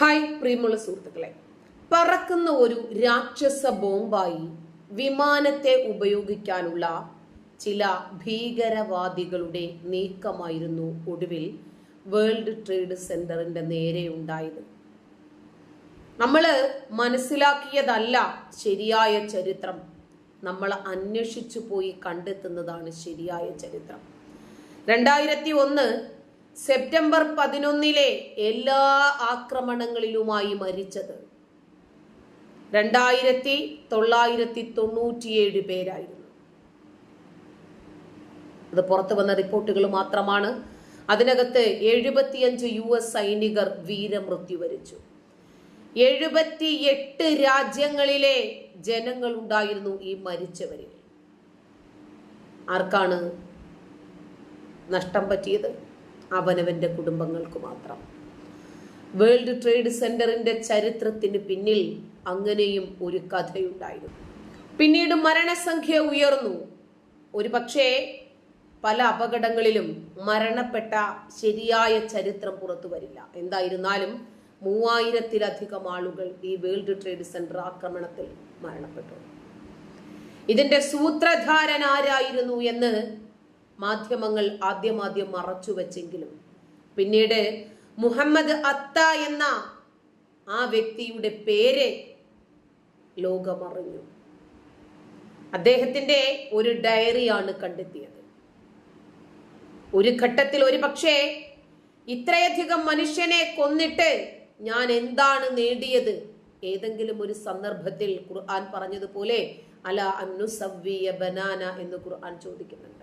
Hi പ്രിയമുള്ള സുഹൃത്തുക്കളെ. പറക്കുന്ന ഒരു രാക്ഷസ ബോംബായി വിമാനത്തെ ഉപയോഗിക്കാനുള്ള ചില ഭീകരവാദികളുടെ നീക്കമായിരുന്നു ഒടുവിൽ വേൾഡ് ട്രേഡ് സെന്ററിന്റെ നേരെ ഉണ്ടായത്. നമ്മൾ മനസ്സിലാക്കിയതല്ല ശരിയായ ചരിത്രം. നമ്മൾ അന്വേഷിച്ചു പോയി കണ്ടെത്തുന്നതാണ് ശരിയായ ചരിത്രം. രണ്ടായിരത്തി ഒന്ന് സെപ്റ്റംബർ പതിനൊന്നിലെ എല്ലാ ആക്രമണങ്ങളിലുമായി മരിച്ചത്. രണ്ടായിരത്തി തൊള്ളായിരത്തി തൊണ്ണൂറ്റിയേഴ് പേരായിരുന്നു. അത് പുറത്തു വന്ന റിപ്പോർട്ടുകൾ മാത്രമാണ്. അതിനകത്ത് എഴുപത്തിയഞ്ച് യു എസ് സൈനികർ വീരമൃത്യു വരിച്ചു. എഴുപത്തിയെട്ട് രാജ്യങ്ങളിലെ ജനങ്ങൾ ഉണ്ടായിരുന്നു ഈ മരിച്ചവരിൽ. ആർക്കാണ് നഷ്ടം പറ്റിയത്? അവനവന്റെ കുടുംബങ്ങൾക്ക് മാത്രം. വേൾഡ് ട്രേഡ് സെന്ററിന്റെ ചരിത്രത്തിന് പിന്നിൽ അങ്ങനെയും ഒരു കഥയുണ്ടായിരുന്നു. പിന്നീട് മരണസംഖ്യ ഉയർന്നു. ഒരു പക്ഷേ പല അപകടങ്ങളിലും മരണപ്പെട്ട ശരിയായ ചരിത്രം പുറത്തു വരില്ല. എന്തായിരുന്നാലും മൂവായിരത്തിലധികം ആളുകൾ ഈ വേൾഡ് ട്രേഡ് സെന്റർ ആക്രമണത്തിൽ മരണപ്പെട്ടു. ഇതിന്റെ സൂത്രധാരൻ ആരായിരുന്നു എന്ന് മാധ്യമങ്ങൾ ആദ്യമാദ്യം മറച്ചുവെച്ചെങ്കിലും പിന്നീട് മുഹമ്മദ് അത്ത എന്ന ആ വ്യക്തിയുടെ പേര് ലോകമറിഞ്ഞു. അദ്ദേഹത്തിന്റെ ഒരു ഡയറിയാണ് കണ്ടെത്തിയത്. ഒരു ഘട്ടത്തിൽ ഒരു പക്ഷേ ഇത്രയധികം മനുഷ്യനെ കൊന്നിട്ട് ഞാൻ എന്താണ് നേടിയത്? ഏതെങ്കിലും ഒരു സന്ദർഭത്തിൽ ഖുർആൻ പറഞ്ഞതുപോലെ അല അന്നുസവ്വിയ ബനാന എന്ന് ഖുർആൻ ചോദിക്കുന്നുണ്ട്.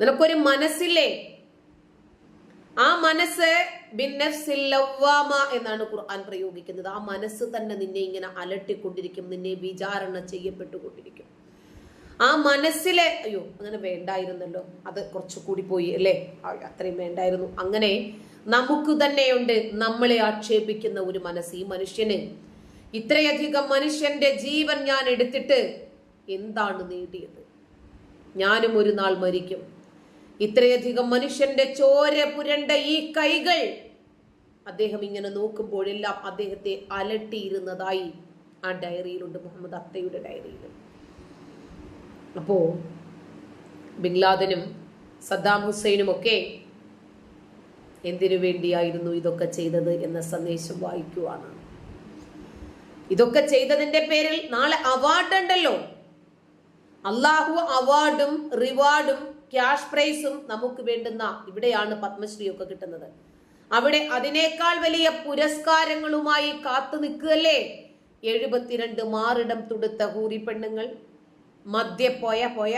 നിനക്കൊരു മനസ്സില്ലേ? ആ മനസ്സ് ബിന്നഫ്സിൽ എന്നാണ് ഖുർആൻ പ്രയോഗിക്കുന്നത്. ആ മനസ്സ് തന്നെ നിന്നെ ഇങ്ങനെ അലട്ടിക്കൊണ്ടിരിക്കും നിന്നെ വിചാരണ ചെയ്യപ്പെട്ടുകൊണ്ടിരിക്കും. ആ മനസ്സിലെ അയ്യോ അങ്ങനെ വേണ്ടായിരുന്നല്ലോ. അത് കുറച്ചു കൂടി പോയി അല്ലേ? അത്രയും വേണ്ടായിരുന്നു. അങ്ങനെ നമുക്ക് തന്നെയുണ്ട് നമ്മളെ ആക്ഷേപിക്കുന്ന ഒരു മനസ്സ്. ഈ മനുഷ്യന് ഇത്രയധികം മനുഷ്യന്റെ ജീവൻ ഞാൻ എടുത്തിട്ട് എന്താണ് നേടിയത്? ഞാനും ഒരു നാൾ മരിക്കും. ഇത്രയധികം മനുഷ്യന്റെ ചോര പുരണ്ട ഈ കൈകൾ. അദ്ദേഹം ഇങ്ങനെ നോക്കുമ്പോഴെല്ലാം അദ്ദേഹത്തെ അലട്ടിയിരുന്നതായി ആ ഡയറിയിലുണ്ട് മുഹമ്മദ് അത്തയുടെ ഡയറിയിൽ അപ്പോ ബിൻലാദനും സദ്ദാം ഹുസൈനും ഒക്കെ എന്തിനു വേണ്ടിയായിരുന്നു ഇതൊക്കെ ചെയ്തത് എന്ന സന്ദേശം വായിക്കുവാണ്. ഇതൊക്കെ ചെയ്തതിന്റെ പേരിൽ നാളെ അവാർഡ് ഉണ്ടല്ലോ അള്ളാഹു അവാർഡും റിവാർഡും ക്യാഷ് പ്രൈസും നമുക്ക് വേണ്ടുന്ന ഇവിടെയാണ് പത്മശ്രീ ഒക്കെ കിട്ടുന്നത്. അവിടെ അതിനേക്കാൾ വലിയ പുരസ്കാരങ്ങളുമായി കാത്തു നിൽക്കുകയല്ലേ? എഴുപത്തിരണ്ട് മാറിടം തുടുത്ത ഹൂറി പെണ്ണുങ്ങൾ മദ്യ പോയ പോയ.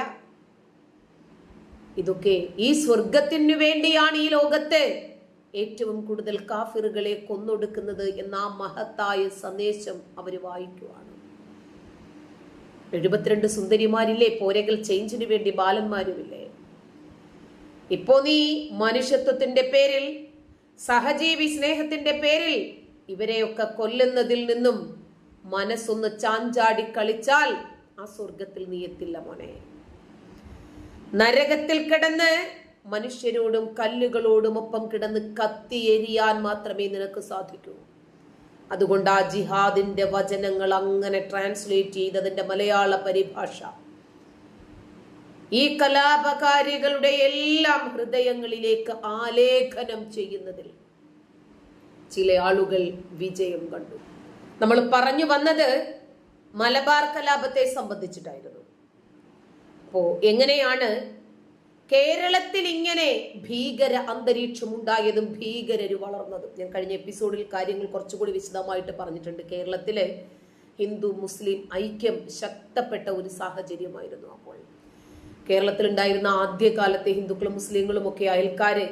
ഇതൊക്കെ ഈ സ്വർഗത്തിനു വേണ്ടിയാണ് ഈ ലോകത്ത് ഏറ്റവും കൂടുതൽ കാഫിറുകളെ കൊന്നൊടുക്കുന്നത് എന്ന മഹത്തായ സന്ദേശം അവർ വായിക്കുവാണ്. എഴുപത്തിരണ്ട് സുന്ദരിമാരില്ലേ? പോരകൾ ചേഞ്ചിന് വേണ്ടി ബാലന്മാരുമില്ലേ? ഇപ്പോ നീ മനുഷ്യത്വത്തിന്റെ പേരിൽ സഹജീവി സ്നേഹത്തിന്റെ പേരിൽ ഇവരെയൊക്കെ കൊല്ലുന്നതിൽ നിന്നും മനസ്സൊന്ന് ചാഞ്ചാടി കളിച്ചാൽ ആ സ്വർഗത്തിൽ നീ എത്തില്ല മോനെ. നരകത്തിൽ കിടന്ന് മനുഷ്യരോടും കല്ലുകളോടും ഒപ്പം കിടന്ന് കത്തി എരിയാൻ മാത്രമേ നിനക്ക് സാധിക്കൂ. അതുകൊണ്ട് ആ ജിഹാദിന്റെ വചനങ്ങൾ അങ്ങനെ ട്രാൻസ്ലേറ്റ് ചെയ്തതിന്റെ മലയാള പരിഭാഷ. ഈ കലാപകാരികളുടെ എല്ലാം ഹൃദയങ്ങളിലേക്ക് ആലേഖനം ചെയ്യുന്നതിൽ ചില ആളുകൾ വിജയം കണ്ടു. നമ്മൾ പറഞ്ഞു വന്നത് മലബാർ കലാപത്തെ സംബന്ധിച്ചിട്ടായിരുന്നു. അപ്പോ എങ്ങനെയാണ് കേരളത്തിൽ ഇങ്ങനെ ഭീകര അന്തരീക്ഷം ഉണ്ടായതും ഭീകരര് വളർന്നതും. ഞാൻ കഴിഞ്ഞ എപ്പിസോഡിൽ കാര്യങ്ങൾ കുറച്ചുകൂടി വിശദമായിട്ട് പറഞ്ഞിട്ടുണ്ട്. കേരളത്തിലെ ഹിന്ദു മുസ്ലിം ഐക്യം ശക്തപ്പെട്ട ഒരു സാഹചര്യമായിരുന്നു അപ്പോൾ. കേരളത്തിലുണ്ടായിരുന്ന ആദ്യകാലത്തെ ഹിന്ദുക്കളും മുസ്ലിങ്ങളും ഒക്കെ അയൽക്കാരെ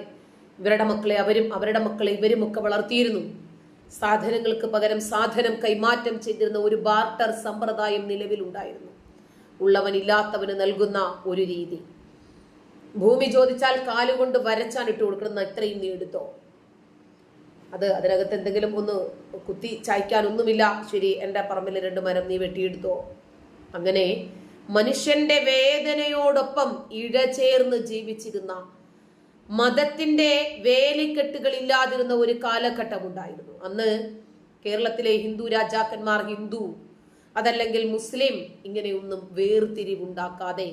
ഇവരുടെ മക്കളെ അവരും അവരുടെ മക്കളെ ഇവരും ഒക്കെ വളർത്തിയിരുന്നു. സാധനങ്ങൾക്ക് പകരം സാധനം കൈമാറ്റം ചെയ്തിരുന്ന ഒരു ബാർട്ടർ സമ്പ്രദായം നിലവിലുണ്ടായിരുന്നു. ഉള്ളവൻ ഇല്ലാത്തവന് നൽകുന്ന ഒരു രീതി. ഭൂമി ചോദിച്ചാൽ കാലുകൊണ്ട് വരച്ചാൻ ഇട്ട് കൊടുക്കണം ഇത്രയും നീ എടുത്തോ അത് അതിനകത്ത് എന്തെങ്കിലും ഒന്ന് കുത്തി ചായ്ക്കാൻ ഒന്നുമില്ല. ശരി എന്റെ പറമ്പിൽ രണ്ട് മരം നീ വെട്ടിയെടുത്തോ. അങ്ങനെ മനുഷ്യന്റെ വേദനയോടൊപ്പം ഇഴചേർന്ന് ജീവിച്ചിരുന്ന മതത്തിന്റെ വേലിക്കെട്ടുകൾ ഇല്ലാതിരുന്ന ഒരു കാലഘട്ടം ഉണ്ടായിരുന്നു അന്ന് കേരളത്തിലെ ഹിന്ദു രാജാക്കന്മാർ ഹിന്ദു അതല്ലെങ്കിൽ മുസ്ലിം ഇങ്ങനെയൊന്നും വേർതിരിവുണ്ടാക്കാതെ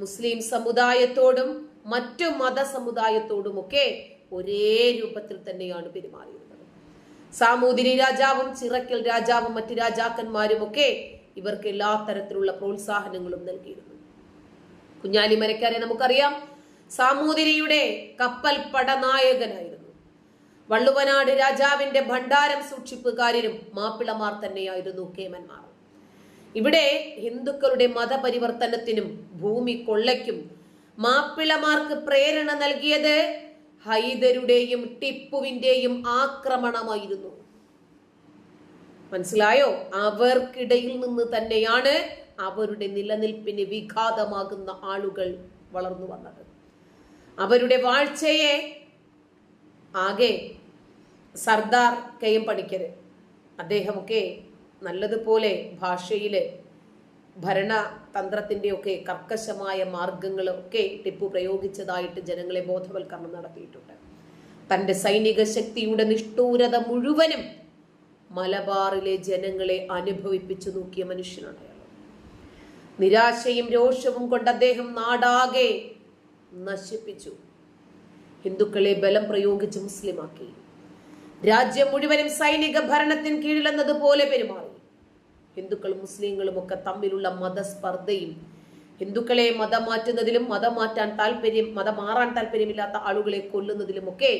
മുസ്ലിം സമുദായത്തോടും മറ്റു മത സമുദായത്തോടുമൊക്കെ ഒരേ രൂപത്തിൽ തന്നെയാണ് പെരുമാറിയിരുന്നത്. സാമൂതിരി രാജാവും ചിറക്കൽ രാജാവും മറ്റു രാജാക്കന്മാരും ഒക്കെ ഇവർക്ക് എല്ലാ തരത്തിലുള്ള പ്രോത്സാഹനങ്ങളും നൽകിയിരുന്നു. കുഞ്ഞാലി മരക്കാരെ നമുക്കറിയാം സാമൂതിരിയുടെ കപ്പൽ പടനായകനായിരുന്നു. വള്ളുവനാട് രാജാവിന്റെ ഭണ്ഡാരം സൂക്ഷിപ്പുകാരിലും മാപ്പിളമാർ തന്നെയായിരുന്നു കേമന്മാർ. ഇവിടെ ഹിന്ദുക്കളുടെ മതപരിവർത്തനത്തിനും ഭൂമി കൊള്ളയ്ക്കും മാപ്പിളമാർക്ക് പ്രേരണ നൽകിയത് ഹൈദരുടെയും ടിപ്പുവിന്റെയും ആക്രമണമായിരുന്നു. മനസ്സിലായോ? അവർക്കിടയിൽ നിന്ന് തന്നെയാണ് അവരുടെ നിലനിൽപ്പിന് വിഘാതമാകുന്ന ആളുകൾ വളർന്നു വന്നത്. അവരുടെ വാഴ്ചയെ ആകെ സർദാർ കെയം പഠിക്കരുത് അദ്ദേഹമൊക്കെ നല്ലതുപോലെ ഭാഷയിൽ ഭരണതന്ത്രത്തിന്റെയൊക്കെ കർക്കശമായ മാർഗങ്ങളൊക്കെ ടിപ്പു പ്രയോഗിച്ചതായിട്ട് ജനങ്ങളെ ബോധവൽക്കരണം നടത്തിയിട്ടുണ്ട്. തന്റെ സൈനിക ശക്തിയുടെ നിഷ്ഠൂരത മുഴുവനും മലബാറിലെ ജനങ്ങളെ അനുഭവിപ്പിച്ചു നോക്കിയ മനുഷ്യനാണ് അയാൾ നിരാശയും രോഷവും കൊണ്ട് അദ്ദേഹം നാടാകെ നശിപ്പിച്ചു. ഹിന്ദുക്കളെ ബലം പ്രയോഗിച്ച് മുസ്ലിമാക്കി. രാജ്യം മുഴുവനും സൈനിക ഭരണത്തിന് കീഴിലെന്നതുപോലെ പെരുമാറി. ഹിന്ദുക്കളും മുസ്ലിങ്ങളും ഒക്കെ തമ്മിലുള്ള മതസ്പർദ്ധയും ഹിന്ദുക്കളെ മതം മാറ്റുന്നതിലും മതം മാറ്റാൻ താല്പര്യം മതം മാറാൻ താല്പര്യമില്ലാത്ത ആളുകളെ കൊല്ലുന്നതിലുമൊക്കെ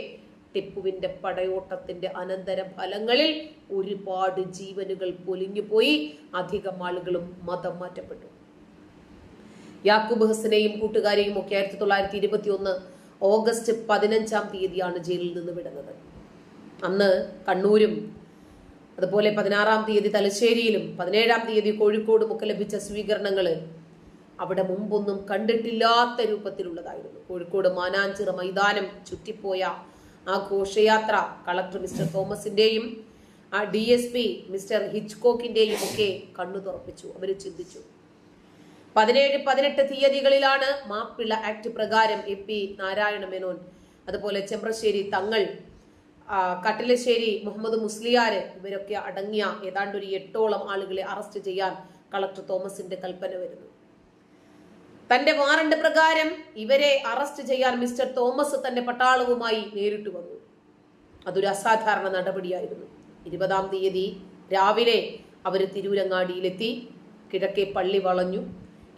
ടിപ്പുവിന്റെ പടയോട്ടത്തിന്റെ അനന്തര ഫലങ്ങളിൽ ഒരുപാട് ജീവനുകൾ പൊലിഞ്ഞുപോയി അധികം ആളുകളും മതം മാറ്റപ്പെട്ടു യാക്കൂബ് ഹസനെയും കൂട്ടുകാരെയും ഒക്കെ ആയിരത്തി തൊള്ളായിരത്തി ഇരുപത്തി ഒന്ന് ഓഗസ്റ്റ് പതിനഞ്ചാം തീയതിയാണ് ജയിലിൽ നിന്ന് വിടുന്നത്. അന്ന് കണ്ണൂരും അതുപോലെ പതിനാറാം തീയതി തലശ്ശേരിയിലും പതിനേഴാം തീയതി കോഴിക്കോടും ഒക്കെ ലഭിച്ച സ്വീകരണങ്ങൾ അവിടെ മുമ്പൊന്നും കണ്ടിട്ടില്ലാത്ത രൂപത്തിലുള്ളതായിരുന്നു. കോഴിക്കോട് മാനാഞ്ചിറ മൈതാനം ചുറ്റിപ്പോയ ആ ഘോഷയാത്ര കളക്ടർ മിസ്റ്റർ തോമസിന്റെയും ആ ഡി എസ് പി മിസ്റ്റർ ഹിച്ച്കോക്കിന്റെയും ഒക്കെ കണ്ണു തുറപ്പിച്ചു. അവർ ചിന്തിച്ചു. പതിനേഴ് പതിനെട്ട് തീയതികളിലാണ് മാപ്പിള ആക്ട് പ്രകാരം എ പി നാരായണ മേനോൻ അതുപോലെ ചെമ്പ്രശ്ശേരി തങ്ങൾ കട്ടിലശ്ശേരി മുഹമ്മദ് മുസ്ലിയാര് ഇവരൊക്കെ അടങ്ങിയ ഏതാണ്ട് ഒരു എട്ടോളം ആളുകളെ അറസ്റ്റ് ചെയ്യാൻ കളക്ടർ തോമസിന്റെ കൽപ്പന വരുന്നു. തന്റെ വാറണ്ട് പ്രകാരം ഇവരെ അറസ്റ്റ് ചെയ്യാൻ മിസ്റ്റർ തോമസ് തന്റെ പട്ടാളവുമായി നേരിട്ട് വന്നു. അതൊരു അസാധാരണ നടപടിയായിരുന്നു. ഇരുപതാം തീയതി രാവിലെ അവർ തിരൂരങ്ങാടിയിലെത്തി കിഴക്കേ പള്ളി വളഞ്ഞു.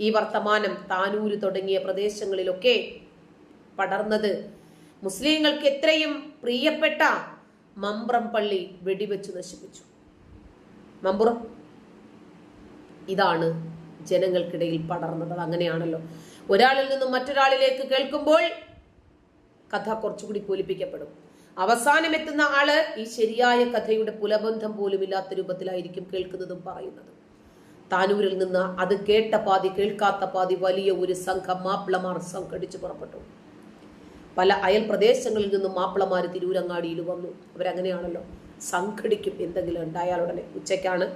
ഈ വർത്തമാനം താനൂര് തുടങ്ങിയ പ്രദേശങ്ങളിലൊക്കെ പടർന്നത് മുസ്ലിങ്ങൾക്ക് എത്രയും പ്രിയപ്പെട്ട മമ്പ്രം പള്ളി വെടിവെച്ചു നശിപ്പിച്ചു. മമ്പുറം ഇതാണ് ജനങ്ങൾക്കിടയിൽ പടർന്നത്. അങ്ങനെയാണല്ലോ. ഒരാളിൽ നിന്നും മറ്റൊരാളിലേക്ക് കേൾക്കുമ്പോൾ കഥ കുറച്ചുകൂടി പൂലിപ്പിക്കപ്പെടും. അവസാനം എത്തുന്ന ആൾ ഈ ശരിയായ കഥയുടെ പുലബന്ധം പോലും ഇല്ലാത്ത രൂപത്തിലായിരിക്കും കേൾക്കുന്നതും പറയുന്നതും. താനൂരിൽ നിന്ന് അത് കേട്ട പാതി കേൾക്കാത്ത പാതി വലിയ ഒരു സംഘം മാപ്പിളമാർ സംഘടിച്ചു പുറപ്പെട്ടു. പല അയൽ പ്രദേശങ്ങളിൽ നിന്നും മാപ്പിളമാർ തിരൂരങ്ങാടിയിൽ വന്നു. അവരങ്ങനെയാണല്ലോ. സംഘടിക്കും എന്തെങ്കിലും ഉണ്ടായാൽ ഉടനെ ഉച്ചയ്ക്കാണ്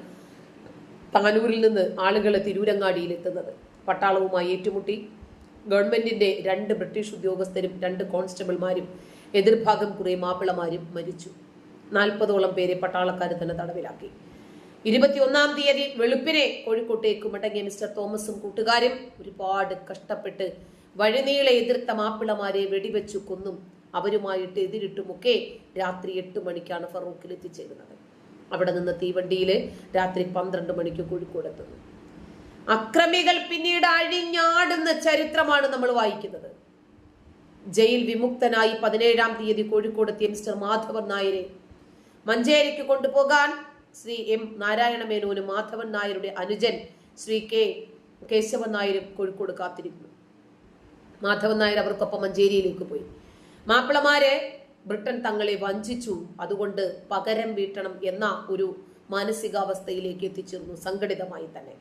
താനൂരിൽ നിന്ന് ആളുകൾ തിരൂരങ്ങാടിയിൽ എത്തുന്നത്. പട്ടാളവുമായി ഏറ്റുമുട്ടി. ഗവൺമെന്റിന്റെ രണ്ട് ബ്രിട്ടീഷ് ഉദ്യോഗസ്ഥരും രണ്ട് കോൺസ്റ്റബിൾമാരും എതിർഭാഗം കുറെ മാപ്പിളമാരും മരിച്ചു. നാൽപ്പതോളം പേരെ പട്ടാളക്കാർ തന്നെ തടവിലാക്കി. ഇരുപത്തിയൊന്നാം തീയതി വെളുപ്പിനെ കോഴിക്കോട്ടേക്ക് മടങ്ങിയ മിസ്റ്റർ തോമസും കൂട്ടുകാരും ഒരുപാട് കഷ്ടപ്പെട്ട് വഴിനീളെ എതിർത്ത മാപ്പിളമാരെ വെടിവെച്ചു കൊന്നും അവരുമായിട്ട് എതിരിട്ടുമൊക്കെ രാത്രി എട്ട് മണിക്കാണ് ഫറൂഖിൽ എത്തിച്ചേരുന്നത്. അവിടെ നിന്ന് തീവണ്ടിയിൽ രാത്രി പന്ത്രണ്ട് മണിക്ക് കോഴിക്കോട് എത്തുന്നു. അക്രമികൾ പിന്നീട് അഴിഞ്ഞാടുന്ന ചരിത്രമാണ് നമ്മൾ വായിക്കുന്നത്. ജയിൽ വിമുക്തനായി പതിനേഴാം തീയതി കോഴിക്കോട് എത്തിയ മിസ്റ്റർ മാധവൻ നായരെ മഞ്ചേരിക്ക് കൊണ്ടുപോകാൻ ശ്രീ എം നാരായണ മേനോനും മാധവൻ നായരുടെ അനുജൻ ശ്രീ കെ കേശവൻ നായരും കോഴിക്കോട് കാത്തിരിക്കുന്നു. മാധവൻ നായർ അവർക്കൊപ്പം മഞ്ചേരിയിലേക്ക് പോയി. മാപ്പിളമാരെ ബ്രിട്ടൻ തങ്ങളെ വഞ്ചിച്ചു. അതുകൊണ്ട് പകരം വീട്ടണം എന്ന ഒരു മാനസികാവസ്ഥയിലേക്ക് എത്തിച്ചേർന്നു സംഘടിതമായി തന്നെ.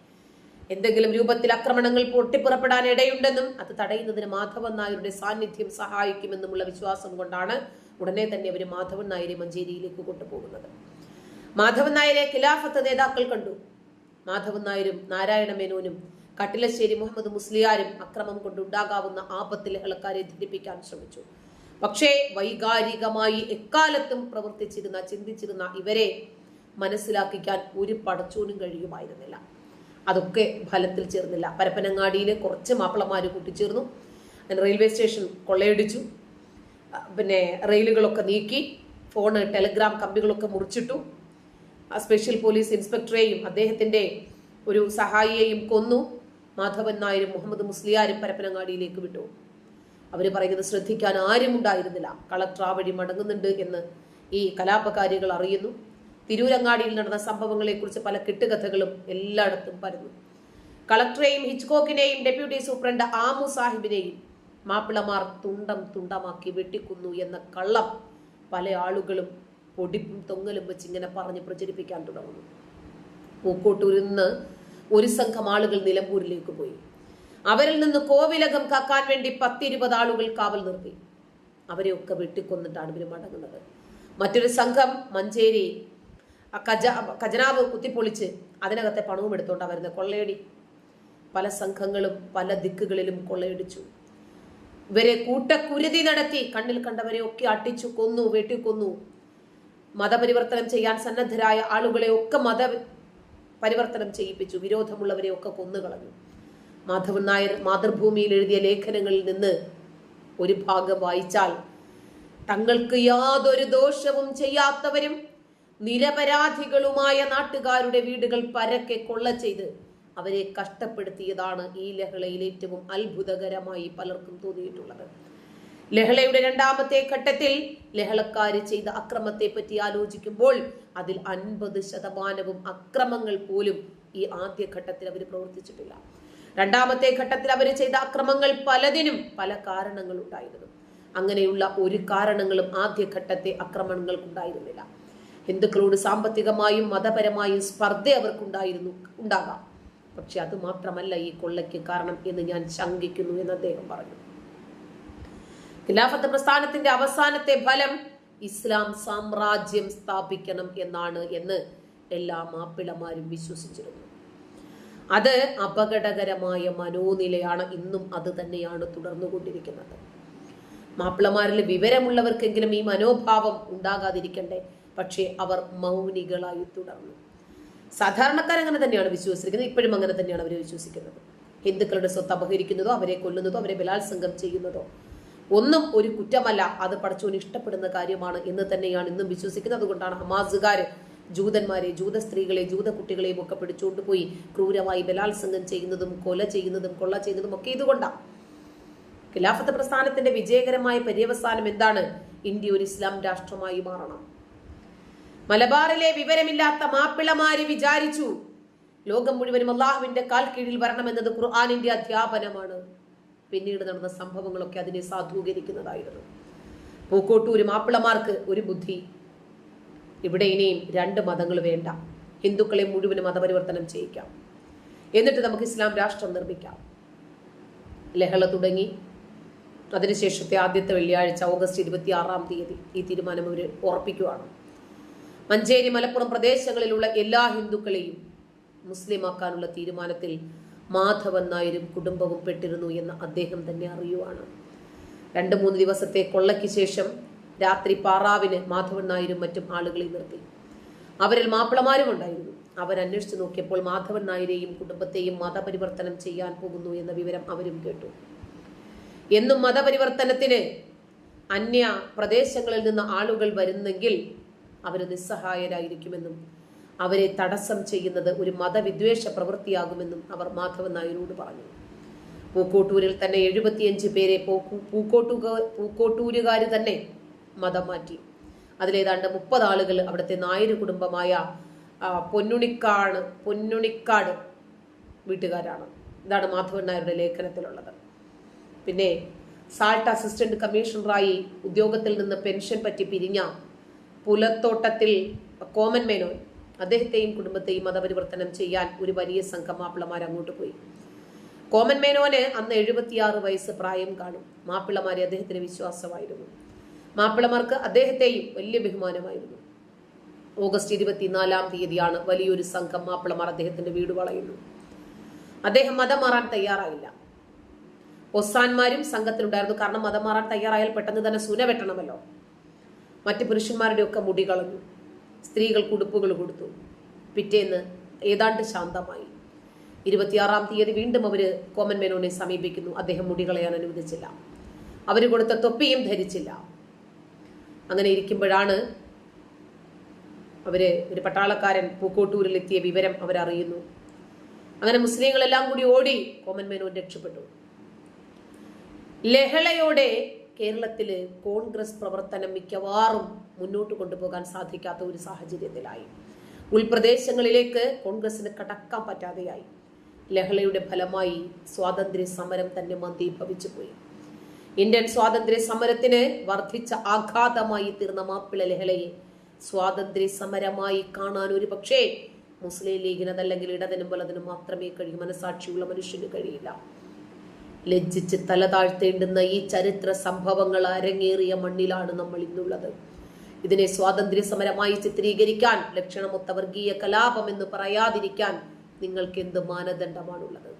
എന്തെങ്കിലും രൂപത്തിൽ ആക്രമണങ്ങൾ പൊട്ടിപ്പുറപ്പെടാൻ ഇടയുണ്ടെന്നും അത് തടയുന്നതിന് മാധവൻ നായരുടെ സാന്നിധ്യം സഹായിക്കുമെന്നുമുള്ള വിശ്വാസം കൊണ്ടാണ് ഉടനെ തന്നെ അവർ മാധവൻ നായരെ മഞ്ചേരിയിലേക്ക് കൊണ്ടുപോകുന്നത്. മാധവൻ നായരെ ഖിലാഫത്ത് നേതാക്കൾ കണ്ടു. മാധവൻ നായരും നാരായണ മേനോനും കട്ടിലശ്ശേരി മുഹമ്മദ് മുസ്ലിയാരും അക്രമം കൊണ്ടുണ്ടാകാവുന്ന ആപത്തിൽ ഇളക്കാരെ ധരിപ്പിക്കാൻ ശ്രമിച്ചു. പക്ഷേ വൈകാരികമായി എക്കാലത്തും പ്രവർത്തിച്ചിരുന്ന ചിന്തിച്ചിരുന്ന ഇവരെ മനസ്സിലാക്കിക്കാൻ ഒരു പടച്ചോനും കഴിയുമായിരുന്നില്ല. അതൊക്കെ ഫലത്തിൽ ചേർന്നില്ല. പരപ്പനങ്ങാടിയിലെ കുറച്ച് മാപ്പിളമാർ കൂട്ടിച്ചേർന്നു. Railway station കൊള്ളയടിച്ചു. പിന്നെ റെയിലുകളൊക്കെ നീക്കി. ഫോണ് ടെലിഗ്രാം കമ്പികളൊക്കെ മുറിച്ചിട്ടു. സ്പെഷ്യൽ പോലീസ് ഇൻസ്പെക്ടറേയും അദ്ദേഹത്തിന്റെ ഒരു സഹായിയെയും കൊന്നു. മാധവൻ നായരും മുഹമ്മദ് മുസ്ലിയാരും പരപ്പനങ്ങാടിയിലേക്ക് വിട്ടു. അവർ പറയുന്നത് ശ്രദ്ധിക്കാൻ ആരും ഉണ്ടായിരുന്നില്ല. കളക്ടർ ആ വഴി മടങ്ങുന്നുണ്ട് എന്ന് ഈ കലാപകാരികൾ അറിയുന്നു. തിരൂരങ്ങാടിയിൽ നടന്ന സംഭവങ്ങളെക്കുറിച്ച് പല കെട്ടുകഥകളും എല്ലായിടത്തും പരന്നു. കളക്ടറേയും ഹിച്ച്കോക്കിനെയും ഡെപ്യൂട്ടി സൂപ്രണ്ട് ആമു സാഹിബിനെയും മാപ്പിളമാർ തുണ്ടം തുണ്ടമാക്കി വെട്ടിക്കുന്നു എന്ന കള്ളം പല ആളുകളും പൊടിപ്പും തൊങ്ങലും വെച്ച് ഇങ്ങനെ പറഞ്ഞ് പ്രചരിപ്പിക്കാൻ തുടങ്ങുന്നു. പൂക്കോട്ടൂരിൽ നിന്ന് ഒരു സംഘം ആളുകൾ നിലമ്പൂരിലേക്ക് പോയി. അവരിൽ നിന്ന് കോവിലകം കാക്കാൻ വേണ്ടി പത്തിരുപത് ആളുകൾ കാവൽ നിർത്തി. അവരെയൊക്കെ വെട്ടിക്കൊന്നിട്ടാണ് ഇവർ മടങ്ങുന്നത്. മറ്റൊരു സംഘം മഞ്ചേരി കജ ഖജനാവ് കുത്തിപ്പൊളിച്ച് അതിനകത്തെ പണവും എടുത്തോണ്ട് വരുന്നത് കൊള്ളയടി. പല സംഘങ്ങളും പല ദിക്കുകളിലും കൊള്ളയടിച്ചു. ഇവരെ കൂട്ടക്കുരുതി നടത്തി കണ്ണിൽ കണ്ടവരെ ഒക്കെ അട്ടിച്ചു കൊന്നു വെട്ടിക്കൊന്നു. മതപരിവർത്തനം ചെയ്യാൻ സന്നദ്ധരായ ആളുകളെ ഒക്കെ മത പരിവർത്തനം ചെയ്യിപ്പിച്ചു. വിരോധമുള്ളവരെ ഒക്കെ കൊന്നുകളഞ്ഞു. മാധവൻ നായർ മാതൃഭൂമിയിൽ എഴുതിയ ലേഖനങ്ങളിൽ നിന്ന് ഒരു ഭാഗം വായിച്ചാൽ തങ്ങൾക്ക് യാതൊരു ദോഷവും ചെയ്യാത്തവരും നിരപരാധികളുമായ നാട്ടുകാരുടെ വീടുകൾ പരക്കെ കൊള്ള ചെയ്ത് അവരെ കഷ്ടപ്പെടുത്തിയതാണ് ഈ ലഹളയിൽ ഏറ്റവും അത്ഭുതകരമായി പലർക്കും തോന്നിയിട്ടുള്ളത്. ലഹളയുടെ രണ്ടാമത്തെ ഘട്ടത്തിൽ ലഹളക്കാര് ചെയ്ത അക്രമത്തെ പറ്റി ആലോചിക്കുമ്പോൾ അതിൽ അൻപത് ശതമാനവും അക്രമങ്ങൾ പോലും ഈ ആദ്യ ഘട്ടത്തിൽ അവർ പ്രവർത്തിച്ചിട്ടില്ല. രണ്ടാമത്തെ ഘട്ടത്തിൽ അവർ ചെയ്ത അക്രമങ്ങൾ പലതിനും പല കാരണങ്ങൾ ഉണ്ടായിരുന്നു. അങ്ങനെയുള്ള ഒരു കാരണങ്ങളും ആദ്യഘട്ടത്തെ അക്രമണങ്ങൾക്കുണ്ടായിരുന്നില്ല ഹിന്ദുക്കളോട് സാമ്പത്തികമായും മതപരമായും സ്പർദ്ധ അവർക്കുണ്ടായിരുന്നു ഉണ്ടാകാം. പക്ഷെ അത് മാത്രമല്ല ഈ കൊള്ളയ്ക്ക് കാരണം എന്ന് ഞാൻ ശങ്കിക്കുന്നു എന്ന് അദ്ദേഹം പറഞ്ഞു. ഖിലാഫത്ത് പ്രസ്ഥാനത്തിന്റെ അവസാനത്തെ ഫലം ഇസ്ലാം സാമ്രാജ്യം സ്ഥാപിക്കണം എന്നാണ് എന്ന് എല്ലാ മാപ്പിളമാരും വിശ്വസിച്ചിരുന്നു. അത് അപകടകരമായ മനോനിലയാണ് ഇന്നും അത് തന്നെയാണ് തുടർന്നുകൊണ്ടിരിക്കുന്നത്. മാപ്പിളമാരിൽ വിവരമുള്ളവർക്കെങ്കിലും ഈ മനോഭാവം ഉണ്ടാകാതിരിക്കണ്ടേ? പക്ഷേ അവർ മൗനികളായി തുടർന്നു. സാധാരണക്കാർ അങ്ങനെ തന്നെയാണ് വിശ്വസിക്കുന്നത് ഇപ്പോഴും അങ്ങനെ തന്നെയാണ് അവർ വിശ്വസിക്കുന്നത്. ഹിന്ദുക്കളുടെ സ്വത്ത് അപഹരിക്കുന്നതോ അവരെ കൊല്ലുന്നതോ അവരെ ബലാത്സംഗം ചെയ്യുന്നതോ ഒന്നും ഒരു കുറ്റമല്ല. അത് പഠിച്ചവന് ഇഷ്ടപ്പെടുന്ന കാര്യമാണ് എന്ന് തന്നെയാണ് ഇന്നും വിശ്വസിക്കുന്നത്. അതുകൊണ്ടാണ് ഹമാസുകാർ ജൂതന്മാരെ ജൂത സ്ത്രീകളെ ജൂത കുട്ടികളെയും ഒക്കെ പിടിച്ചുകൊണ്ടുപോയി ക്രൂരമായി ബലാത്സംഗം ചെയ്യുന്നതും കൊല ചെയ്യുന്നതും കൊള്ള ചെയ്യുന്നതും ഒക്കെ ഇതുകൊണ്ടാണ് ഖിലാഫത്ത് പ്രസ്ഥാനത്തിന്റെ വിജയകരമായ പര്യവസാനം എന്താണ്? ഇന്ത്യ ഒരു ഇസ്ലാം രാഷ്ട്രമായി മാറണം. മലബാറിലെ വിവരമില്ലാത്ത മാപ്പിളമാര് വിചാരിച്ചു ലോകം മുഴുവനും അള്ളാഹുവിന്റെ കാൽ കീഴിൽ വരണമെന്നത് ഖുർആാനിന്റെ അധ്യാപനമാണ്. പിന്നീട് നടന്ന സംഭവങ്ങളൊക്കെ അതിനെ സാധൂകരിക്കുന്നതായിരുന്നു. പൂക്കോട്ടൂര് മാപ്പിളമാർക്ക് ഒരു ബുദ്ധി. ഇവിടെ ഇനിയും രണ്ട് മതങ്ങൾ വേണ്ട. ഹിന്ദുക്കളെ മുഴുവനും മതപരിവർത്തനം ചെയ്യിക്കാം. എന്നിട്ട് നമുക്ക് ഇസ്ലാം രാഷ്ട്രം നിർമ്മിക്കാം. ലഹള തുടങ്ങി. അതിനുശേഷത്തെ ആദ്യത്തെ വെള്ളിയാഴ്ച ഓഗസ്റ്റ് ഇരുപത്തി ആറാം തീയതി ഈ തീരുമാനം അവർ ഉറപ്പിക്കുകയാണ് മഞ്ചേരി മലപ്പുറം പ്രദേശങ്ങളിലുള്ള എല്ലാ ഹിന്ദുക്കളെയും മുസ്ലിമാക്കാനുള്ള തീരുമാനത്തിൽ മാധവൻ നായരും കുടുംബവും പെട്ടിരുന്നു എന്ന് അദ്ദേഹം തന്നെ അറിയുവാണ്. രണ്ട് മൂന്ന് ദിവസത്തെ കൊള്ളയ്ക്ക് ശേഷം രാത്രി പാറാവിന് മാധവൻ നായരും മറ്റും ആളുകളെ നിർത്തി. അവരിൽ മാപ്പിളമാരും ഉണ്ടായിരുന്നു. അവർ അന്വേഷിച്ചു നോക്കിയപ്പോൾ മാധവൻ നായരെയും കുടുംബത്തെയും മതപരിവർത്തനം ചെയ്യാൻ പോകുന്നു എന്ന വിവരം അവരും കേട്ടു. എന്നും മതപരിവർത്തനത്തിന് അന്യ പ്രദേശങ്ങളിൽ നിന്ന് ആളുകൾ വരുന്നെങ്കിൽ അവർ നിസ്സഹായരായിരിക്കുമെന്നും അവരെ തടസ്സം ചെയ്യുന്നത് ഒരു മതവിദ്വേഷ പ്രവൃത്തിയാകുമെന്നും അവർ മാധവൻ നായരോട് പറഞ്ഞു. പൂക്കോട്ടൂരിൽ തന്നെ എഴുപത്തിയഞ്ച് പേരെ പൂക്കോട്ടുക പൂക്കോട്ടൂരുകാർ തന്നെ മതം മാറ്റി. അതിലേതാണ്ട് മുപ്പത് ആളുകൾ അവിടുത്തെ നായർ കുടുംബമായ പൊന്നുണിക്കാട് പൊന്നുണിക്കാട് വീട്ടുകാരാണ്. ഇതാണ് മാധവൻ നായരുടെ ലേഖനത്തിലുള്ളത്. പിന്നെ സാൾട്ട് അസിസ്റ്റന്റ് കമ്മീഷണറായി ഉദ്യോഗത്തിൽ നിന്ന് പെൻഷൻ പറ്റി പിരിഞ്ഞ പുലത്തോട്ടത്തിൽ കോമൻ മേനോൻ അദ്ദേഹത്തെയും കുടുംബത്തെയും മതപരിവർത്തനം ചെയ്യാൻ ഒരു വലിയ സംഘം മാപ്പിളമാർ അങ്ങോട്ട് പോയി. കോമൻ മേനോന് അന്ന് എഴുപത്തിയാറ് വയസ്സ് പ്രായം കാണും. മാപ്പിളമാരെ അദ്ദേഹത്തിന് വിശ്വാസമായിരുന്നു. മാപ്പിളമാർക്ക് അദ്ദേഹത്തെയും വലിയ ബഹുമാനമായിരുന്നു. ഓഗസ്റ്റ് ഇരുപത്തിനാലാം തീയതിയാണ് വലിയൊരു സംഘം മാപ്പിളമാർ അദ്ദേഹത്തിന്റെ വീട് വളയുന്നു. അദ്ദേഹം മതം മാറാൻ തയ്യാറായില്ല. ഒസാന്മാരും സംഘത്തിലുണ്ടായിരുന്നു. കാരണം മതം മാറാൻ തയ്യാറായാൽ പെട്ടെന്ന് തന്നെ സുന വെട്ടണമല്ലോ. മറ്റ് പുരുഷന്മാരുടെയൊക്കെ മുടി കളഞ്ഞു. സ്ത്രീകൾക്ക് ഉടുപ്പുകൾ കൊടുത്തു. പിറ്റേന്ന് ഏതാണ്ട് ശാന്തമായി. ഇരുപത്തിയാറാം തീയതി വീണ്ടും അവർ കോമൻ മേനോനെ സമീപിക്കുന്നു. അദ്ദേഹം മുടി കളയാൻ അനുവദിച്ചില്ല. അവർ കൊടുത്ത തൊപ്പിയും ധരിച്ചില്ല. അങ്ങനെ ഇരിക്കുമ്പോഴാണ് അവർ ഒരു പട്ടാളക്കാരൻ പൂക്കോട്ടൂരിൽ എത്തിയ വിവരം അവരറിയുന്നു. അങ്ങനെ മുസ്ലിങ്ങളെല്ലാം കൂടി ഓടി കോമൻ മേനോൻ രക്ഷപ്പെട്ടു. ലഹളയോടെ കേരളത്തിൽ കോൺഗ്രസ് പ്രവർത്തനം മിക്കവാറും മുന്നോട്ട് കൊണ്ടുപോകാൻ സാധിക്കാത്ത ഒരു സാഹചര്യത്തിലായി. ഉൾപ്രദേശങ്ങളിലേക്ക് കോൺഗ്രസിന് കടക്കാൻ പറ്റാതെയായി. ലഹളയുടെ ഫലമായി സ്വാതന്ത്ര്യ സമരം തന്നെ മന്ദീഭവിച്ചു പോയി ഇന്ത്യൻ സ്വാതന്ത്ര്യ സമരത്തിന് വർദ്ധിച്ച ആഘാതമായി തീർന്ന മാപ്പിള ലഹളയെ സ്വാതന്ത്ര്യ സമരമായി കാണാൻ ഒരു പക്ഷേ മുസ്ലിം ലീഗിന് അതല്ലെങ്കിൽ ഇടതിനും വലതിനും മാത്രമേ കഴിയൂ. മനസാക്ഷിയുള്ള മനുഷ്യന് കഴിയില്ല. ലജ്ജിച്ച് തല താഴ്ത്തേണ്ടുന്ന ഈ ചരിത്ര സംഭവങ്ങൾ അരങ്ങേറിയ മണ്ണിലാണ് നമ്മൾ ഇന്നുള്ളത്. ഇതിനെ സ്വാതന്ത്ര്യ സമരമായി ചിത്രീകരിക്കാൻ ലക്ഷണമൊത്ത വർഗീയ കലാപം എന്ന് പറയാതിരിക്കാൻ നിങ്ങൾക്ക് എന്ത് മാനദണ്ഡമാണുള്ളത്?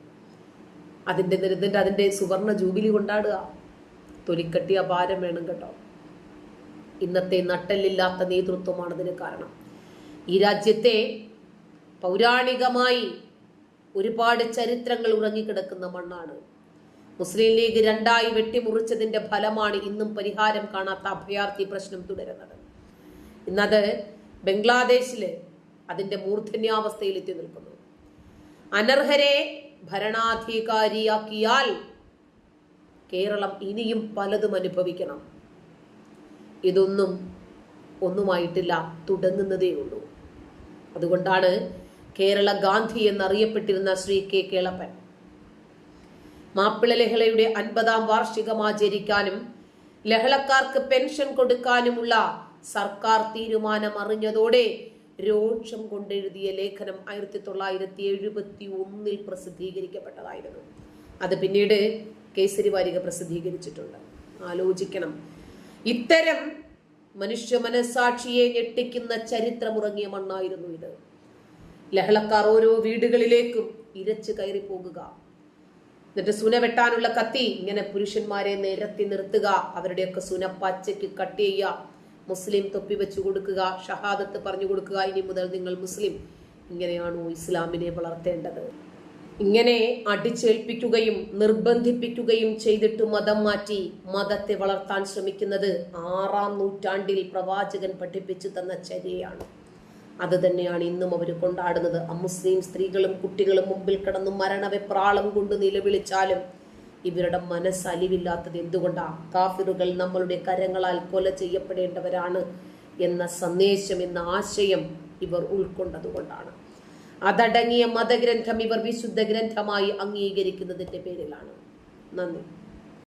അതിന്റെ നിരന്തന്റെ അതിന്റെ സുവർണ ജൂബിലി കൊണ്ടാടുക. തൊലിക്കട്ടിയ ഭാരം വേണം കേട്ടോ. ഇന്നത്തെ നട്ടല്ലില്ലാത്ത നേതൃത്വമാണ് അതിന് കാരണം. ഈ രാജ്യത്തെ പൗരാണികമായി ഒരുപാട് ചരിത്രങ്ങൾ ഉറങ്ങിക്കിടക്കുന്ന മണ്ണാണ്. മുസ്ലിം ലീഗ് രണ്ടായി വെട്ടിമുറിച്ചതിന്റെ ഫലമാണ് ഇന്നും പരിഹാരം കാണാത്ത അഭയാർത്ഥി പ്രശ്നം തുടരുന്നത്. ഇന്നത് ബംഗ്ലാദേശിൽ അതിന്റെ മൂർധന്യാവസ്ഥയിൽ എത്തി നിൽക്കുന്നു. അനർഹരെ ഭരണാധികാരിയാക്കിയാൽ കേരളം ഇനിയും പലതും അനുഭവിക്കണം. ഇതൊന്നും ഒന്നുമായിട്ടില്ല തുടങ്ങുന്നതേ ഉള്ളൂ. അതുകൊണ്ടാണ് കേരള ഗാന്ധി എന്നറിയപ്പെട്ടിരുന്ന ശ്രീ കെ കേളപ്പൻ. മാപ്പിള ലഹളയുടെ അൻപതാം വാർഷികം ആചരിക്കാനും ലഹളക്കാർക്ക് പെൻഷൻ കൊടുക്കാനുമുള്ള സർക്കാർ തീരുമാനം അറിഞ്ഞതോടെ രോക്ഷം കൊണ്ടെഴുതിയ ലേഖനം ആയിരത്തി തൊള്ളായിരത്തി എഴുപത്തി ഒന്നിൽ പ്രസിദ്ധീകരിക്കപ്പെട്ടതായിരുന്നു. അത് പിന്നീട് കേസരി വാരിക പ്രസിദ്ധീകരിച്ചിട്ടുണ്ട്. ആലോചിക്കണം. ഇത്തരം മനുഷ്യ മനസാക്ഷിയെ ഞെട്ടിക്കുന്ന ചരിത്രമുറങ്ങിയ മണ്ണായിരുന്നു ഇത്. ലഹളക്കാർ ഓരോ വീടുകളിലേക്കും ഇരച്ചു കയറി പോകുക. എന്നിട്ട് സുന വെട്ടാനുള്ള കത്തി ഇങ്ങനെ പുരുഷന്മാരെ നിരത്തി നിർത്തുക. അവരുടെയൊക്കെ സുന പച്ചയ്ക്ക് കട്ട് ചെയ്യുക. മുസ്ലിം തൊപ്പി വെച്ചു കൊടുക്കുക ഷഹാദത്ത് പറഞ്ഞു കൊടുക്കുക. ഇനി മുതൽ നിങ്ങൾ മുസ്ലിം. ഇങ്ങനെയാണോ ഇസ്ലാമിനെ വളർത്തേണ്ടത്? ഇങ്ങനെ അടിച്ചേൽപ്പിക്കുകയും നിർബന്ധിപ്പിക്കുകയും ചെയ്തിട്ട് മതം മാറ്റി മതത്തെ വളർത്താൻ ശ്രമിക്കുന്നത് ആറാം നൂറ്റാണ്ടിൽ പ്രവാചകൻ പഠിപ്പിച്ചു തന്ന ചര്യയാണ്. അത് തന്നെയാണ് ഇന്നും അവർ കൊണ്ടാടുന്നത്. അമുസ്ലിം സ്ത്രീകളും കുട്ടികളും മുമ്പിൽ കിടന്ന് മരണവെപ്രാളം കൊണ്ട് നിലവിളിച്ചാലും ഇവരുടെ മനസ്സ് അലിവില്ലാത്തത് എന്തുകൊണ്ടാ? കാഫിറുകൾ നമ്മളുടെ കരങ്ങളാൽ കൊല ചെയ്യപ്പെടേണ്ടവരാണ് എന്ന സന്ദേശം എന്ന ആശയം ഇവർ ഉൾക്കൊണ്ടതുകൊണ്ടാണ്. അതടങ്ങിയ മതഗ്രന്ഥം ഇവർ വിശുദ്ധ ഗ്രന്ഥമായി അംഗീകരിക്കുന്നതിന്റെ പേരിലാണ്. നന്ദി.